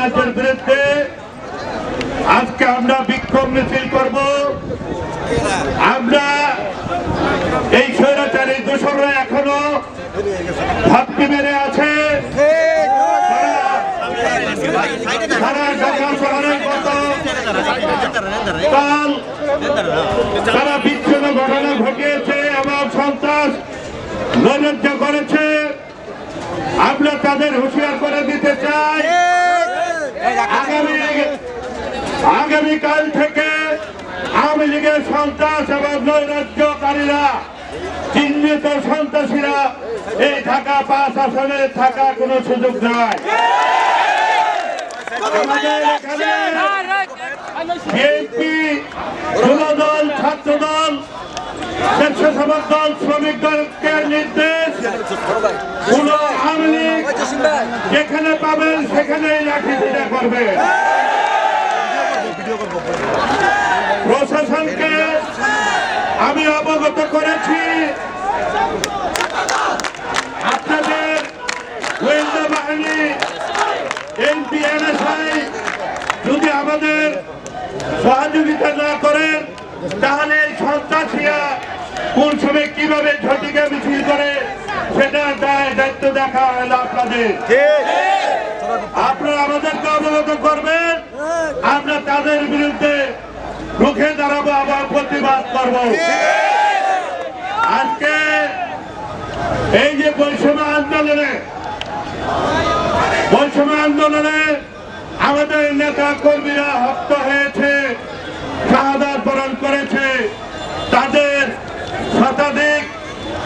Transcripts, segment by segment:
নৈরাজ্যের বিরুদ্ধে আজকে আমরা বিক্ষোভ মিছিল করব। আমরা এই স্বৈরাচারী দোসররা এখনও ভাবটি মেরে আছে। তারা- তারা বিচ্ছিন্ন ঘটনা ঘটিয়েছে এবং সন্ত্রাস নৈরাজ্য করেছে। আমরা তাদের হুঁশিয়ার করে দিতে চাই। আগামীকাল থেকে আওয়ামী লীগের সন্ত্রাস এবং নৈরাজ্যকারীরা, চিহ্নিত সন্ত্রাসীরা এই ঢাকা পাঁচ আসনে থাকা কোনো সুযোগ নাই। দল ছাত্র দল স্বেচ্ছাসেবক দল, শ্রমিক দলকে নির্দেশ কোন আওয়ামী লীগ যেখানে পাবেন সেখানেই লাঠি করবে। প্রশাসনকে আমি অবগত করেছি। আপনাদের গোয়েন্দা বাহিনী এমপি এনএসআই যদি আমাদের সহযোগিতা না করেন তাহলে এই সন্ত্রাসীরা কোন সময় কীভাবে ঝটিকা মিছিল করে সেটা দায় দায়িত্ব দেখা হলো আপনাদের। আপনারা আমাদেরকে অবগত করবেন আমরা তাদের বিরুদ্ধে রুখে দাঁড়াবো, আবার প্রতিবাদ করব। আজকে এই যে বৈষম্য আন্দোলনে বৈষম্য আন্দোলনে আমাদের নেতা কর্মীরা হত হয়েছে শাহাদাত বরণ করেছে। তাদের শতাধিক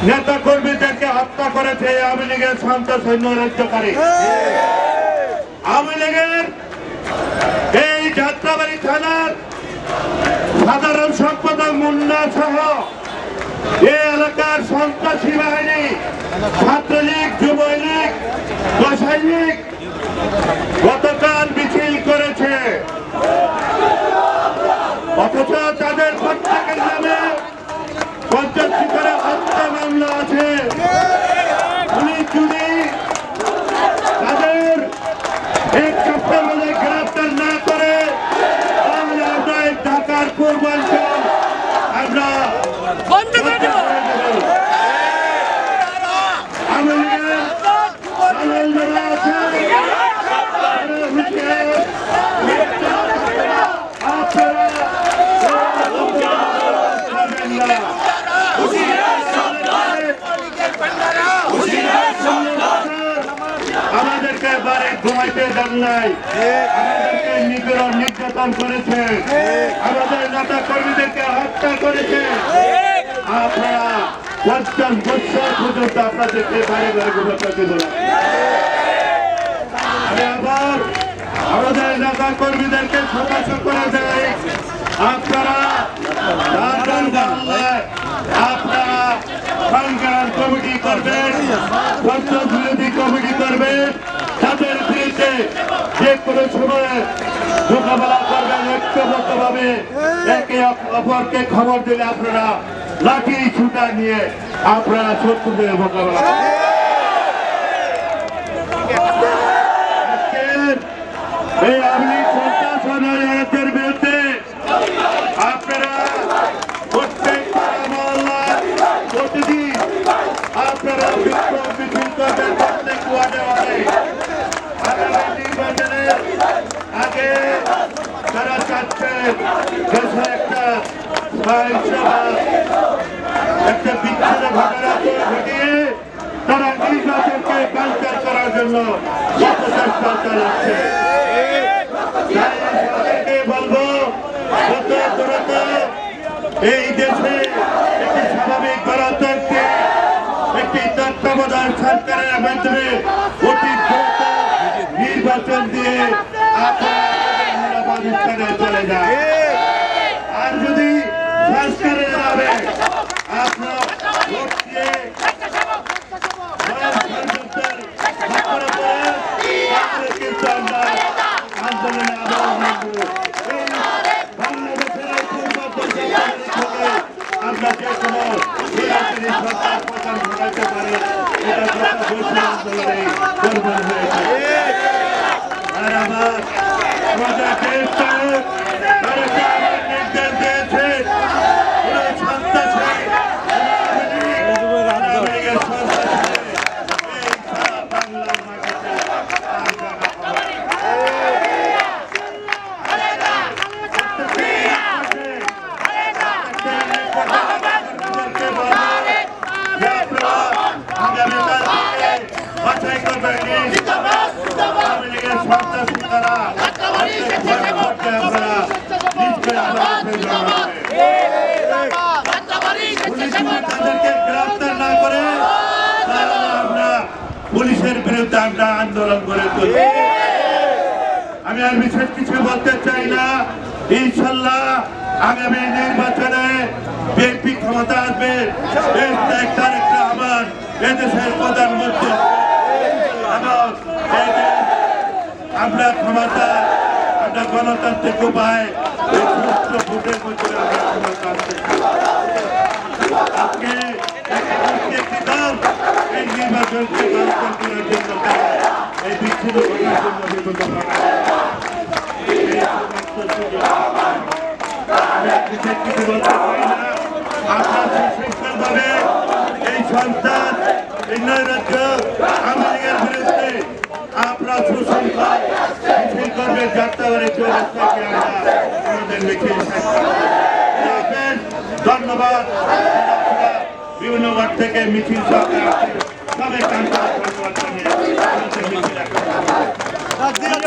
নেতা কর্মীদেরকে হত্যা করেছে আওয়ামী লীগের সন্ত্রাস সৈন্য রাজ্যকারী এই যাত্রাবাড়ি থানার সাধারণ সম্পাদক মুন্না সহ এ এলাকার সন্ত্রাসী বাহিনী, ছাত্রলীগ, যুবলীগ দশাই লীগ গতকাল মিছিল করেছে। অথচ তাদের প্রত্যেকের নামে পঞ্চাশ শিকারে হত্যা মামলা আছে পুলিশ যদি তাদের এক সপ্তাহের মধ্যে গ্রেফতার না করে তাহলে আমরা এই ঢাকার পূর্বাঞ্চল আমরা বন্ধ করে দেবো আওয়ামী লীগের সাধারণ যারা আছে, তারা হুঁশিয়ার, আপনারা করবেন না। আমাদেরকে বাড়ি ঘুমাইতে দেন নাই। আমাদেরকে নিপীড়ন নির্যাতন করেছে। আমাদের নেতা কর্মীদেরকে হত্যা করেছে। আপনারা পঞ্চাশ বছর পর্যন্ত আপনাদেরকে বাইরে বাড়ি ঘুমাতে আবার আমাদের নেতা কর্মীদেরকে সতর্ক করে আপনারা রাজন বাংলায় আপনারা সংগ্রাম কমিটি করবেন সন্ত্রাস বিরোধী কমিটি করবেন তাদের বিরুদ্ধে যে কোনো সময় মোকাবেলা করবেন ঐক্যবদ্ধভাবে। একে অপরকে খবর দিলে আপনারা লাঠি ছুটা নিয়ে আপনারা শত্রুদের মোকাবেলা করবেন আজকের এই আওয়ামী সন্ত্রাস ও নৈরাজ্যের বিরুদ্ধে আপনারা প্রত্যেক পাড়া মহল্লায় প্রতিদিন আপনারা বিক্ষোভ মিছিল করবেন প্রত্যেক ওয়ার্ডে ওয়ার্ডে আগামী নির্বাচনের আগে তারা চাচ্ছে দেশে একটা সহিংসতা একটা বিচ্ছিন্ন ঘটনা ঘটিয়ে তারা নির্বাচনকে বাঞ্চার করার জন্য চালাচ্ছে বলব যত দ্রুত এই দেশে একটি স্বাভাবিক গণতন্ত্রে একটি তত্ত্বাবধান সরকারের মাধ্যমে Kurbanlıydı, kurbanlıydı. Merhaba, Roger Kemp পুলিশের বিরুদ্ধে আমরা আন্দোলন করে তুলব আমি আর বিশেষ কিছু বলতে চাই না। ইনশাল্লাহ আগামী নির্বাচনে বিএনপি ক্ষমতা আসবে। একটা আমার এদেশের প্রধানমন্ত্রী এবং এই দেশ আমরা ক্ষমতা, আমরা গণতান্ত্রিক উপায়, এই নির্বাচনকে তারা এই বিচ্ছিন্ন করার জন্য বিগত আমি কিছু বলতে চাই না। আপনার সুশৃঙ্খলভাবে এই সন্তান, এই নৈরাজ্য, আওয়ামী লীগের বিরুদ্ধে আপনার করবে যাত্রাবাড়ি চৌরাস থেকে আমাদের। ধন্যবাদ। বিভিন্ন ওয়ার্ড থেকে মিছিল সরকার সবাই আন্তরিক ধন্যবাদ